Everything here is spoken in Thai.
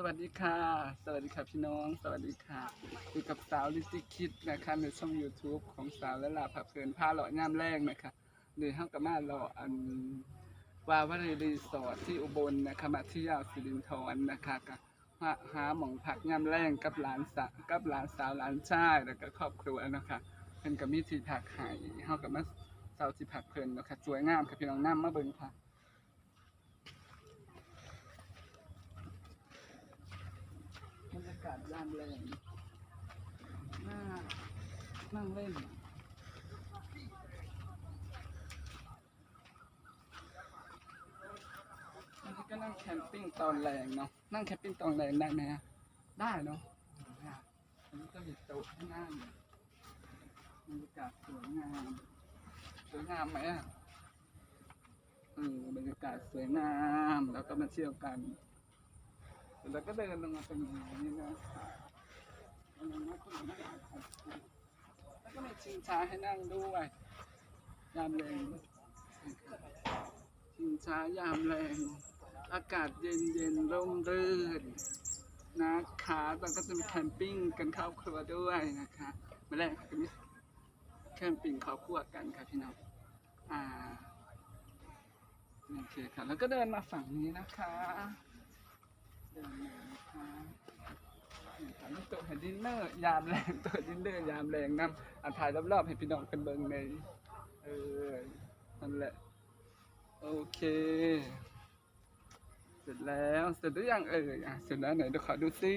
สวัสดีค่ะ สวัสดีค่ะพี่น้อง สวัสดีค่ะอยู่กับสาวลิซิคิดนะคะในช่อง YouTube ของสาวและลาผับเพลินผ้าหล่อย่ามแรงนะคะหรือห้างกะมาหล่ออันวาวรีรีสอร์ทที่อุบลนะคะมาที่ยาวสิรินทรนะคะก็หาหาหมองผักย่ามแรงกับหลานสาวกับหลานสาวหลานชายแล้วก็ครอบครัวนะคะเป็นกับมีทีผักไห้ห้างกับมาสาวสิผักเพลินนะคะสวยงามค่ะพี่น้องน้ำมาเบิ่งค่ะ บรรยากาศยามแรงน่านั่งเล่นอันนี้ก็นั่งแคมปิ้งตอนแรงเนาะ นั่งแคมปิ้งตอนแรงได้ไหมฮะได้เนาะอันนี้ก็มีโต๊ะให้นั่งบรรยากาศสวยงาม สวยงามไหมอะเออบรรยากาศสวยงาม แล้วก็มาเที่ยวกัน แล้วก็เดินลงมาตรงนี้นะครับ แล้วก็มีชิงช้าให้นั่งด้วยยามแรงชิงช้ายามแรง อากาศเย็นเย็นร่มรื่นนะคะแล้วก็จะมีแคมปิ้งกันครอบครัวด้วยนะคะมาแรกก็มีแคมปิ้งครอบครัวกันค่ะพี่น้องอ่าโอเคค่ะแล้วก็เดินมาฝั่งนี้นะคะ เดินมานะคะนี่ค่ะนี่ตัว ดินเนอร์ยามแรงตัวดินเนอร์ยามแรงนำอะถ่ายรอบๆให้พี่น้องกันเบิ่งในเออนั่นแหละโอเค เสร็จแล้วเสร็จหรือยังเอ่ยอะเสร็จแล้วไหนเดี๋ยวขอดูซิ